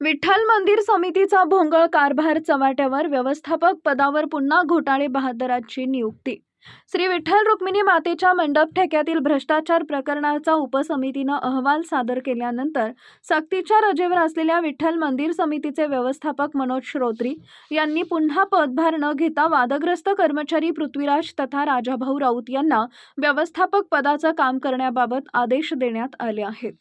विठ्ठल मंदिर समितीचा भोंगळ कारभार चव्हाट्यावर व्यवस्थापक पदावर पुन्हा घोटाळे बहादराची नियुक्ती श्री विठ्ठल रुक्मिणी मातेच्या मंडप ठेक्यातील भ्रष्टाचार प्रकरणाचा उपसमितीनं अहवाल सादर केल्यानंतर सक्तीच्या रजेवर असलेल्या विठ्ठल मंदिर समितीचे व्यवस्थापक मनोज श्रोत्री यांनी पुन्हा पदभार न घेता वादग्रस्त कर्मचारी पृथ्वीराज तथा राजाभाऊ राऊत यांना व्यवस्थापक पदाचं काम करण्याबाबत आदेश देण्यात आले आहेत.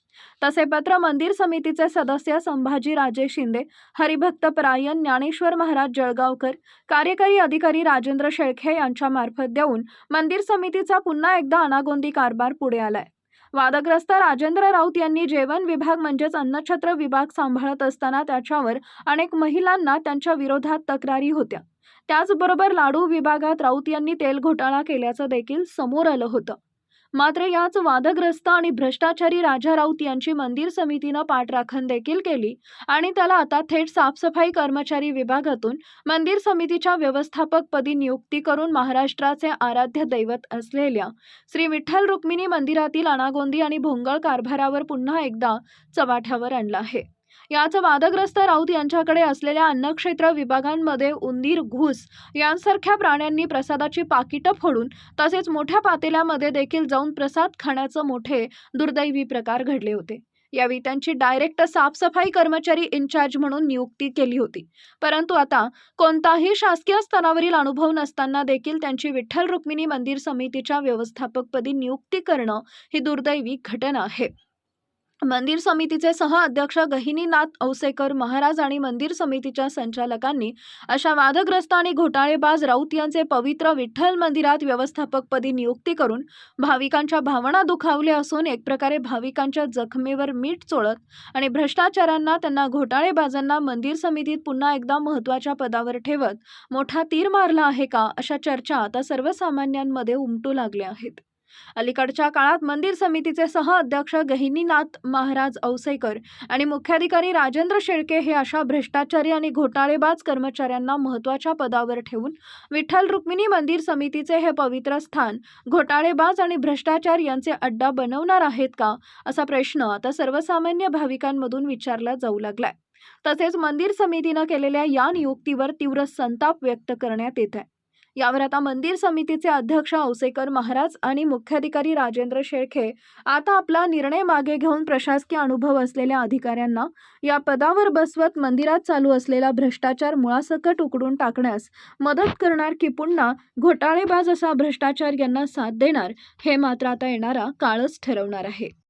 तसे पत्र मंदिर समितीचे सदस्य संभाजी राजे शिंदे हरिभक्त परायण ज्ञानेश्वर महाराज जळगावकर कार्यकारी अधिकारी राजेंद्र शेळखे यांच्या मार्फत देऊन मंदिर समितीचा पुन्हा एकदा अनागोंदी कारभार पुढे आलाय. वादग्रस्त राजेंद्र राऊत यांनी जेवण विभाग म्हणजेच अन्नछत्र विभाग सांभाळत असताना त्याच्यावर अनेक महिलांना त्यांच्या विरोधात तक्रारी होत्या. त्याचबरोबर लाडू विभागात राऊत यांनी तेल घोटाळा केल्याचं देखील समोर आलं होतं. मात्र याच वादग्रस्त आणि भ्रष्टाचारी राजा राऊत यांची मंदिर समितीनं पाठराखण देखील केली आणि त्याला आता थेट साफसफाई कर्मचारी विभागातून मंदिर समितीच्या व्यवस्थापकपदी नियुक्ती करून महाराष्ट्राचे आराध्य दैवत असलेल्या श्री विठ्ठल रुक्मिणी मंदिरातील अनागोंदी आणि भोंगळ कारभारावर पुन्हा एकदा चव्हाट्यावर आणला आहे. याच वादग्रस्त राऊत यांच्याकडे असलेल्या अन्नक्षेत्र विभागांमध्ये उंदीर घुस यांसारख्या प्राण्यांनी प्रसादाची पाकिटं फोडून तसेच मोठ्या पातेल्यामध्ये देखील जाऊन प्रसाद खाण्याचं मोठे दुर्दैवी प्रकार घडले होते. यावेळी त्यांची डायरेक्ट साफसफाई कर्मचारी इन्चार्ज म्हणून नियुक्ती केली होती. परंतु आता कोणताही शासकीय स्तरावरील अनुभव नसताना देखील त्यांची विठ्ठल रुक्मिणी मंदिर समितीच्या व्यवस्थापकपदी नियुक्ती करणं ही दुर्दैवी घटना आहे. मंदिर समितीचे सह अध्यक्ष गहिनीनाथ औसेकर महाराज आणि मंदिर समितीच्या संचालकांनी अशा वादग्रस्त आणि घोटाळेबाज राऊत यांचे पवित्र विठ्ठल मंदिरात व्यवस्थापकपदी नियुक्ती करून भाविकांच्या भावना दुखावल्या असून एक प्रकारे भाविकांच्या जखमेवर मीठ चोळत आणि भ्रष्टाचारांना त्यांना घोटाळेबाजांना मंदिर समितीत पुन्हा एकदा महत्त्वाच्या पदावर ठेवत मोठा तीर मारला आहे का अशा चर्चा आता सर्वसामान्यांमध्ये उमटू लागल्या आहेत. अलीकडच्या काळात मंदिर समितीचे सह अध्यक्ष गहिनीनाथ महाराज औसेकर आणि मुख्याधिकारी राजेंद्र शेळके हे अशा भ्रष्टाचारी आणि घोटाळेबाज कर्मचाऱ्यांना महत्त्वाच्या पदावर ठेवून विठ्ठल रुक्मिणी मंदिर समितीचे हे पवित्र स्थान घोटाळेबाज आणि भ्रष्टाचार यांचे अड्डा बनवणार आहेत का असा प्रश्न आता सर्वसामान्य भाविकांमधून विचारला जाऊ लागलाय. तसेच मंदिर समितीनं केलेल्या या नियुक्तीवर तीव्र संताप व्यक्त करण्यात येत आहे. यावर आता मंदिर समितीचे अध्यक्ष औसेकर महाराज आणि मुख्याधिकारी राजेंद्र शेळखे आता आपला निर्णय मागे घेऊन प्रशासकीय अनुभव असलेल्या अधिकाऱ्यांना या पदावर बसवत मंदिरात चालू असलेला भ्रष्टाचार मुळासकट उकडून टाकण्यास मदत करणार की पुन्हा घोटाळेबाज असा भ्रष्टाचार यांना साथ देणार हे मात्र आता येणारा काळच ठरवणार आहे.